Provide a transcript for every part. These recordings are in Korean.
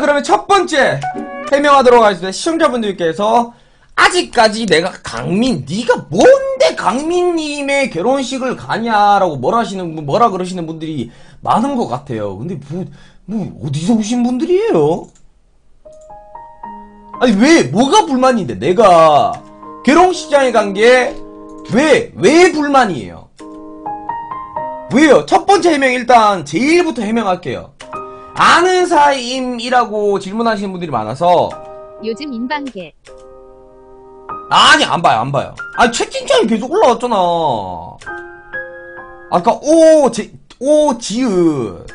자 그러면 첫 번째 해명하도록 하겠습니다. 시청자분들께서 아직까지 내가 강민 네가 뭔데 강민님의 결혼식을 가냐라고 뭐라 하시는 분 뭐라 그러시는 분들이 많은 것 같아요. 근데 뭐, 뭐 어디서 오신 분들이에요? 아니 왜 뭐가 불만인데 내가 결혼식장에 간 게 왜 왜 불만이에요? 왜요? 첫 번째 해명 일단 제일부터 해명할게요. 아는 사이임이라고 질문하시는 분들이 많아서. 요즘 인방계. 아니 안 봐요 안 봐요. 아니 채팅창이 계속 올라왔잖아. 아까 오 제 오 지읒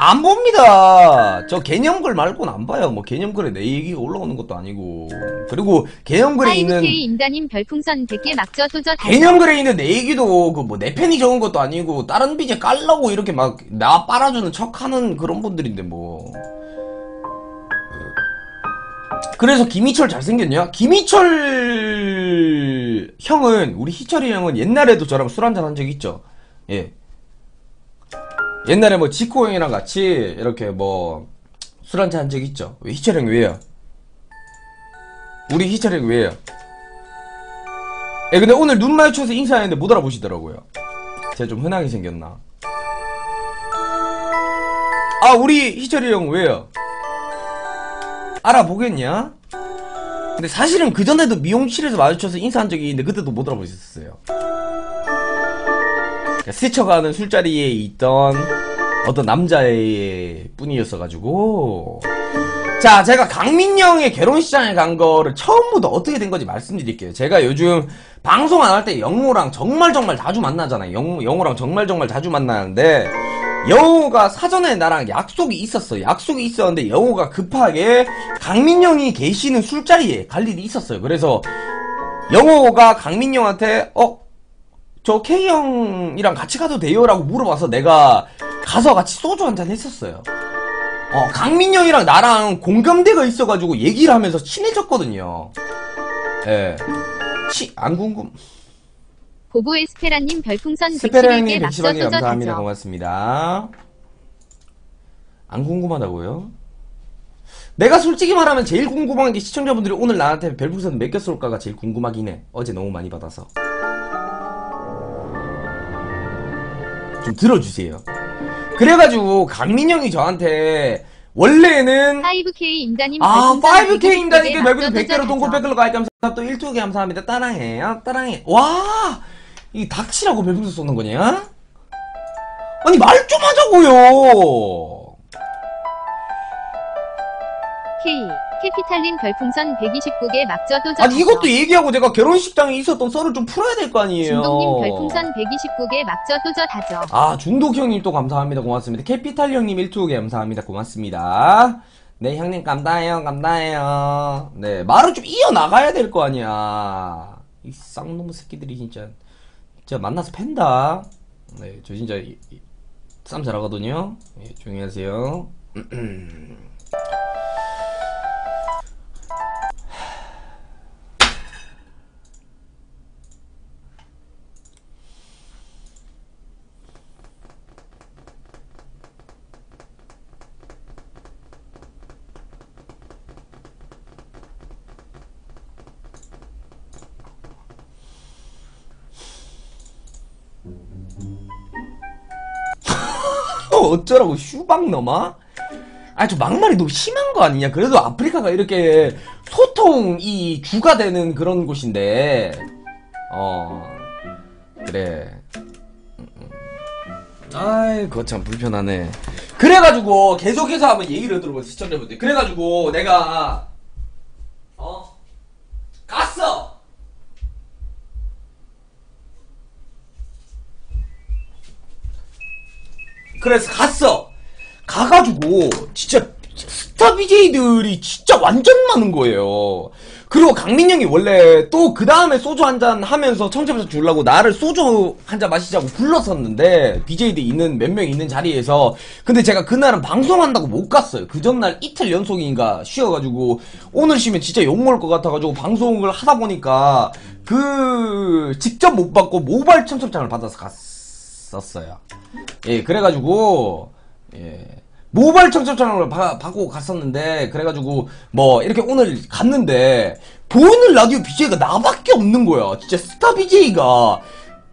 안 봅니다 저 개념글 말고는 안 봐요 뭐 개념글에 내 얘기가 올라오는 것도 아니고 그리고 개념글에 있는 5K 인다님 별풍선 100개 막저 도저 다 개념글에 있는 내 얘기도 그 뭐 내 팬이 적은 것도 아니고 다른 비제 깔라고 이렇게 막 나 빨아주는 척하는 그런 분들인데 뭐 그래서 김희철 잘생겼냐? 김희철 형은 우리 희철이 형은 옛날에도 저랑 술 한잔 한 적 있죠. 예. 옛날에 뭐 지코 형이랑 같이 이렇게 뭐 술 한잔 한 적 있죠. 왜 희철 형이 왜요? 우리 희철 형이 왜요? 예, 근데 오늘 눈 마주쳐서 인사했는데 못 알아보시더라고요. 제가 좀 흔하게 생겼나? 아, 우리 희철이 형 왜요? 알아보겠냐? 근데 사실은 그전에도 미용실에서 마주쳐서 인사한 적이 있는데 그때도 못 알아보셨어요. 스쳐가는 술자리에 있던 어떤 남자의 뿐이었어가지고. 자 제가 강민영의 결혼식장에 간 거를 처음부터 어떻게 된 건지 말씀드릴게요. 제가 요즘 방송 안 할 때 영호랑 정말 정말 자주 만나잖아요. 영, 영호랑 정말 정말 자주 만나는데 영호가 사전에 나랑 약속이 있었어요. 약속이 있었는데 영호가 급하게 강민영이 계시는 술자리에 갈 일이 있었어요. 그래서 영호가 강민영한테 어? 저 K형이랑 같이 가도 돼요? 라고 물어봐서 내가 가서 같이 소주 한잔 했었어요 어, 강민영이랑 나랑 공감대가 있어가지고 얘기를 하면서 친해졌거든요. 예. 치, 안 궁금. 보보 에스페라님 별풍선 111개 스페라님 막저 110원이 도저 감사합니다. 다저 고맙습니다. 안 궁금하다고요? 내가 솔직히 말하면 제일 궁금한 게 시청자분들이 오늘 나한테 별풍선 몇 개 쏠까가 제일 궁금하긴 해. 어제 너무 많이 받아서. 좀 들어주세요. 그래가지고 강민영이 저한테 원래는 5K 인다님 아, 별풍선 5K 인다니까 120개 별풍선 막저 100개로 도저 동굴. 100개로 가입 감사합니다. 또 1투개 감사합니다. 따랑해요. 따랑해. 와! 이 닥치라고 별풍선 쏘는 거냐? 아니, 말 좀 하자고요! K 캐피탈린 별풍선 129개 막저 도저 아니. 이것도 얘기하고 제가 결혼식장에 있었던 썰을 좀 풀어야 될 거 아니에요. 중동님 별풍선 129개 막저 도저 다저. 아, 중독 형님 또 감사합니다. 고맙습니다. 캐피탈 형님 1투개 감사합니다. 고맙습니다. 네, 형님 감다해요. 감다해요. 네, 말을 좀 이어 나가야 될 거 아니야. 이 쌍놈의 새끼들이 진짜. 진짜 만나서 팬다. 네, 저 진짜 이- 이- 싸움 잘하거든요. 예, 조용히 하세요. 어, 어쩌라고 슈박 넘어? 아, 저 막말이 너무 심한 거 아니냐? 그래도 아프리카가 이렇게 소통 이 주가 되는 그런 곳인데, 어, 그래. 음, 음. 아이, 그거 참 불편하네. 그래가지고, 계속해서 한번 얘기를 들어보세요, 시청자분들. 그래가지고, 내가, 어? 갔어! 그래서 갔어. 가가지고 진짜 스타 BJ들이 진짜 완전 많은 거예요. 그리고 강민영이 원래 또 그 다음에 소주 한 잔 하면서 청첩에서 주려고 나를 소주 한 잔 마시자고 불렀었는데 BJ들 있는 몇 명 있는 자리에서 근데 제가 그날은 방송한다고 못 갔어요. 그 전날 이틀 연속인가 쉬어가지고 오늘 쉬면 진짜 욕 먹을 것 같아가지고 방송을 하다 보니까 그 직접 못 받고 모바일 청첩장을 받아서 갔 었어요. 예, 그래가지고, 예. 모바일 청첩장을 바- 받고 갔었는데 그래가지고 뭐 이렇게 오늘 갔는데 보이는 라디오 BJ가 나밖에 없는 거야. 진짜 스타 BJ가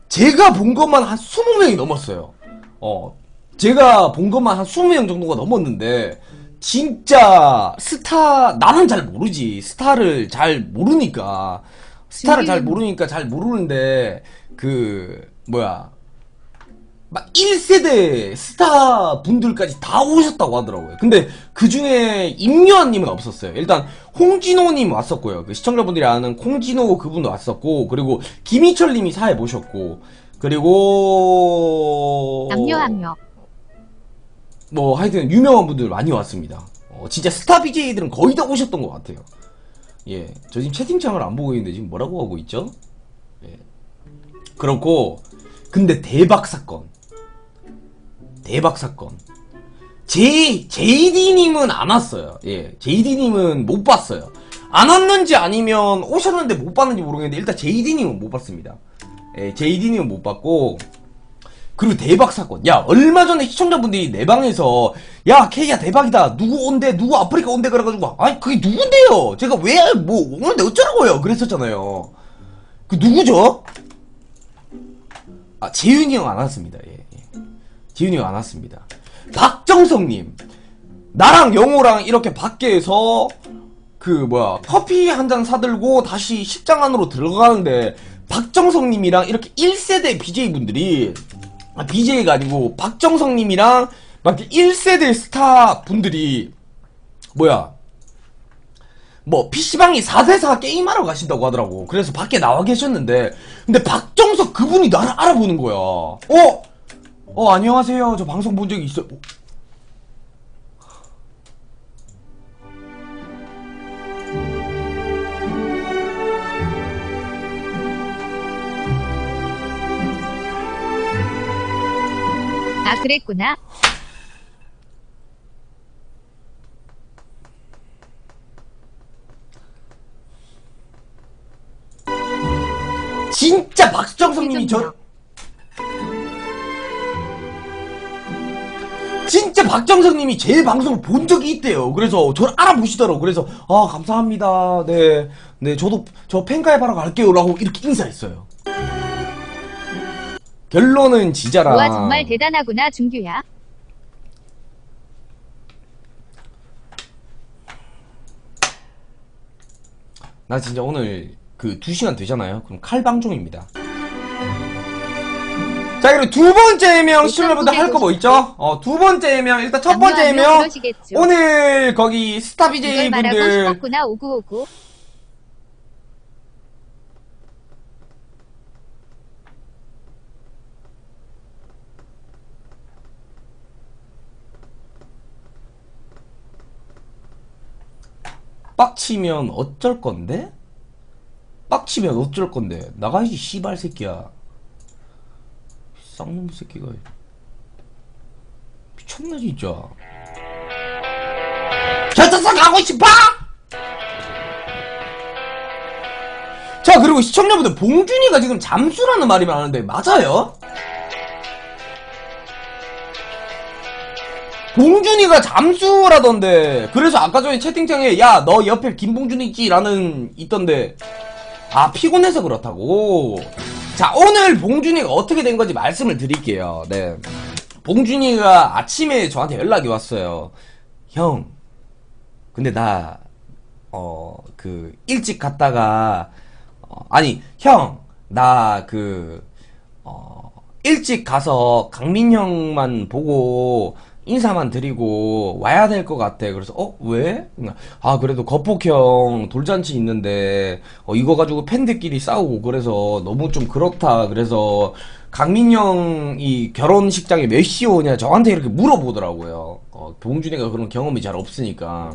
제가 본 것만 한 20명이 넘었어요. 어, 제가 본 것만 한 20명 정도가 넘었는데 진짜 스타 나는 잘 모르지. 스타를 잘 모르니까 스타를 잘 모르니까 잘 모르는데 그 뭐야 막 1세대 스타 분들까지 다 오셨다고 하더라고요. 근데 그 중에 임요한님은 없었어요. 일단 홍진호님 왔었고요. 그 시청자분들이 아는 홍진호 그분도 왔었고, 그리고 김희철님이 사회 모셨고, 그리고 압류. 뭐 하여튼 유명한 분들 많이 왔습니다. 어, 진짜 스타 BJ들은 거의 다 오셨던 것 같아요. 예, 저 지금 채팅창을 안 보고 있는데 지금 뭐라고 하고 있죠? 예, 그렇고 근데 대박 사건, 대박 사건. J JD님은 안 왔어요. 예, JD님은 못 봤어요. 안 왔는지 아니면 오셨는데 못 봤는지 모르겠는데 일단 JD님은 못 봤습니다. 예, JD님은 못 봤고 그리고 대박 사건. 야, 얼마 전에 시청자분들이 내 방에서, 야, 케이야 대박이다. 누구 온대, 누구 아프리카 온대, 그래가지고, 아니, 그게 누군데요? 제가 왜, 뭐, 오는데 어쩌라고요? 그랬었잖아요. 그 누구죠? 아, 재윤이 형 안 왔습니다. 예, 형안 왔습니다. 박정석님. 나랑 영호랑 이렇게 밖에서, 그, 뭐야, 커피 한 잔 사들고 다시 식장 안으로 들어가는데, 박정석님이랑 이렇게 1세대 BJ분들이, 아, BJ가 아니고, 박정석님이랑 막 이렇게 1세대 스타 분들이, 뭐야, 뭐, PC방이 4대4 게임하러 가신다고 하더라고. 그래서 밖에 나와 계셨는데, 근데 박정석 그분이 나를 알아보는 거야. 어? 어, 안녕하세요. 저 방송 본 적이 있어요. 어? 아 그랬구나. 진짜 박정석님이 저 진짜 박정석님이 제 방송을 본 적이 있대요. 그래서 저를 알아보시더라고. 그래서 아 감사합니다. 네, 네 저도 저 팬가입하러 갈게요라고 이렇게 인사했어요. 결론은 지자라. 우와 정말 대단하구나 준규야. 나 진짜 오늘 그 2시간 되잖아요. 그럼 칼방종입니다. 자, 그리고 두 번째 해명 시청자분들 할 거 뭐 있죠? 어, 두 번째 해명. 일단 첫 번째 압류 해명. 그러시겠죠. 오늘 거기 스타 BJ 분들. 빡치면 어쩔 건데? 빡치면 어쩔 건데? 나가야지 씨발 새끼야. 쌍놈 새끼가 미쳤나 진짜. 저쪽서 가고 싶어! 자 그리고 시청자분들 봉준이가 지금 잠수라는 말이 많은데 맞아요? 봉준이가 잠수라던데 그래서 아까 전에 채팅창에 야 너 옆에 김봉준 있지? 라는 있던데 아 피곤해서 그렇다고 자 오늘 봉준이가 어떻게 된 건지 말씀을 드릴게요. 네. 봉준이가 아침에 저한테 연락이 왔어요. 형 근데 나 어 그 일찍 갔다가 어, 아니 형 나 그 어, 일찍 가서 강민 형만 보고 인사만 드리고 와야 될 것 같아. 그래서 어 왜? 아 그래도 거폭 형 돌잔치 있는데 어, 이거 가지고 팬들끼리 싸우고 그래서 너무 좀 그렇다. 그래서 강민 형이 결혼식장에 몇시 오냐 저한테 이렇게 물어보더라고요. 어, 봉준이가 그런 경험이 잘 없으니까.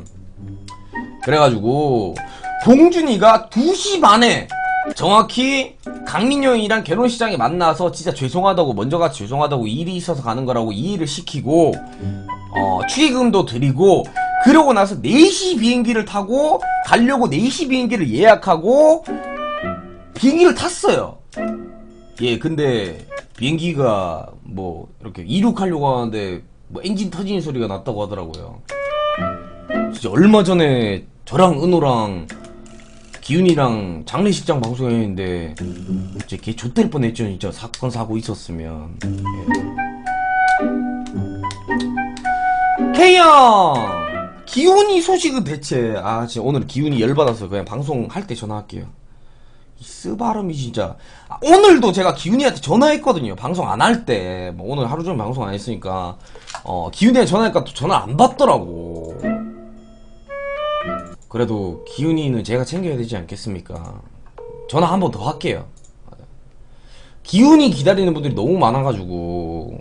그래가지고 봉준이가 2시 반에 정확히 강민영이랑 결혼식장에 만나서 진짜 죄송하다고 먼저 가서 죄송하다고 일이 있어서 가는 거라고 이해를 시키고 어, 축의금도 드리고 그러고 나서 4시 비행기를 타고 가려고 4시 비행기를 예약하고 비행기를 탔어요. 예, 근데 비행기가 뭐 이렇게 이륙하려고 하는데 뭐 엔진 터지는 소리가 났다고 하더라고요. 진짜 얼마 전에 저랑 은호랑 기훈이랑 장례식장 방송했는데 진짜 걔 좆될 뻔했죠. 진짜 사건 사고 있었으면. 예. K형 기훈이 소식은 대체? 아 진짜 오늘 기훈이 열받아서 그냥 방송할 때 전화할게요. 이 쓰바름이 진짜. 아, 오늘도 제가 기훈이한테 전화했거든요. 방송 안 할 때. 뭐 오늘 하루 종일 방송 안 했으니까. 어 기훈이한테 전화하니까 또 전화 안 받더라고 그래도 기훈이는 제가 챙겨야 되지 않겠습니까? 전화 한 번 더 할게요. 기훈이 기다리는 분들이 너무 많아가지고.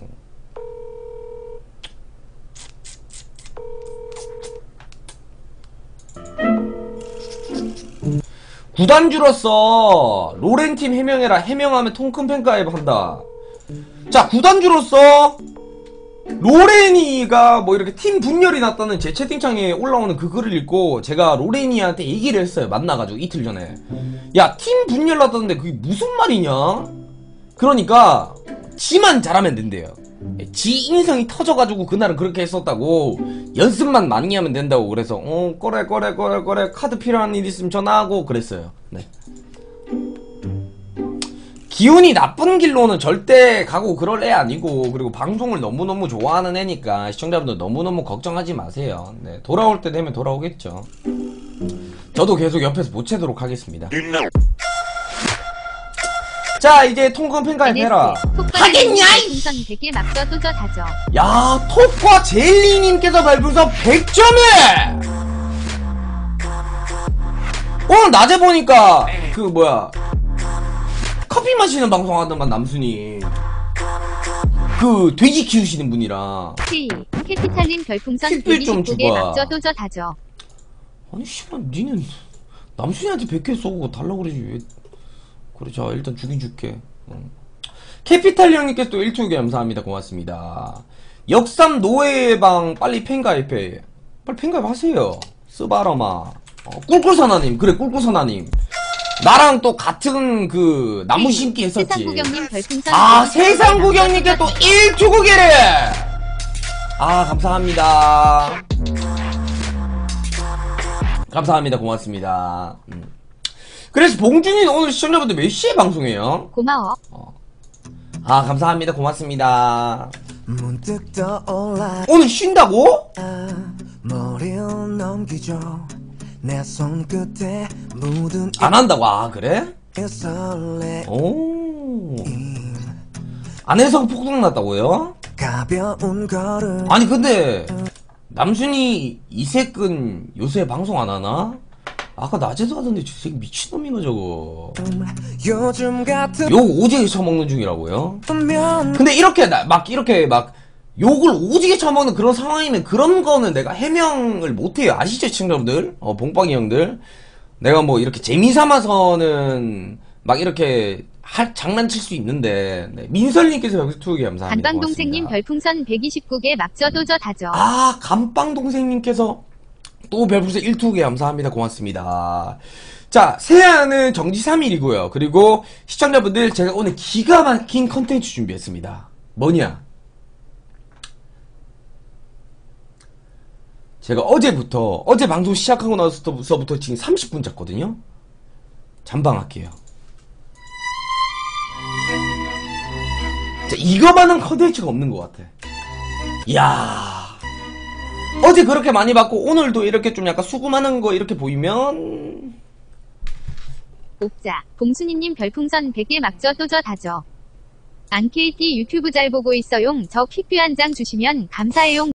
구단주로서 로렌팀 해명해라. 해명하면 통큰 팬가입 한다. 자 구단주로서 로레니가 뭐 이렇게 팀 분열이 났다는 제 채팅창에 올라오는 그 글을 읽고 제가 로레니한테 얘기를 했어요 만나가지고 이틀 전에. 야 팀 분열 났다는데 그게 무슨 말이냐? 그러니까 지만 잘하면 된대요. 지 인성이 터져가지고 그날은 그렇게 했었다고 연습만 많이 하면 된다고 그래서 어 꺼래 꺼래 꺼래 꺼래 카드 필요한 일 있으면 전화하고 그랬어요 기운이 나쁜 길로는 절대 가고 그럴 애 아니고 그리고 방송을 너무너무 좋아하는 애니까 시청자분들 너무너무 걱정하지 마세요. 네 돌아올 때 되면 돌아오겠죠. 저도 계속 옆에서 보채도록 하겠습니다. 자 이제 통금 팬가입 해라. 하겠냐 100개 막저 도저 다져. 야, 톱과 젤리님께서 발표서 100점을! 오늘 낮에 보니까, 그, 뭐야, 커피 마시는 방송 하더만, 남순이. 그, 돼지 키우시는 분이라. K 캐피탈린 별풍선 킥bil 좀 129개 줘봐. 도저 다져. 아니, 씨발, 니는, 남순이한테 100개 쏘고 달라고 그러지, 왜. 그래, 자, 일단 주긴 줄게. 응. 캐피탈 형님께서 또 1투개 감사합니다. 고맙습니다. 역삼 노예 예방 빨리 팬가입해. 빨리 팬가입 하세요. 스바라마. 어, 꿀꿀선아님. 그래, 꿀꿀선아님. 나랑 또 같은 그, 나무 심기 했었지. 세상구경님 별풍선 아, 129개 세상구경님께 또 막저 1투구개를! 아, 감사합니다. 감사합니다. 고맙습니다. 음. 그래서 봉준이는 오늘 시청자분들 몇 시에 방송해요? 고마워. 아, 감사합니다. 고맙습니다. 문득 떠올라 오늘 쉰다고? 머리를 넘기죠 내 손끝에 묻은 안 한다고? 아, 그래? 이 설레 오. 안에서 폭동 났다고요? 가벼운 걸음 아니, 근데, 남순이 이색은 요새 방송 안 하나? 아까 낮에도 하던데 저 새끼 미친놈인가 저거. 요즘 같은 욕 오지게 처먹는 중이라고요? 면 근데 이렇게 나- 막 이렇게 막 욕을 오지게 처먹는 그런 상황이면 그런 거는 내가 해명을 못해요. 아시죠 시청자분들? 어 봉빵이 형들. 내가 뭐 이렇게 재미 삼아서는 막 이렇게 할 장난칠 수 있는데 네. 민설님께서 여기서 투기 감사합니다. 단방동생님 고맙습니다. 별풍선 129개 막저 도 저 다져. 아, 감빵 동생님께서 또 별풍선 1투개 감사합니다. 고맙습니다. 자, 새해는 정지 3일이고요. 그리고 시청자분들 제가 오늘 기가 막힌 컨텐츠 준비했습니다. 뭐냐? 제가 어제부터 어제 방송 시작하고 나서부터 지금 30분 잤거든요. 잠방할게요. 자, 이거만한 컨텐츠가 없는 것 같아. 이야. 어제 그렇게 많이 받고 오늘도 이렇게 좀 약간 수금하는 거 이렇게 보이면 옥자 봉순이님 별풍선 100개 막저 도저 다져. 안케이티 유튜브 잘 보고 있어용. 저 퀵뷰 한 장 주시면 감사해용.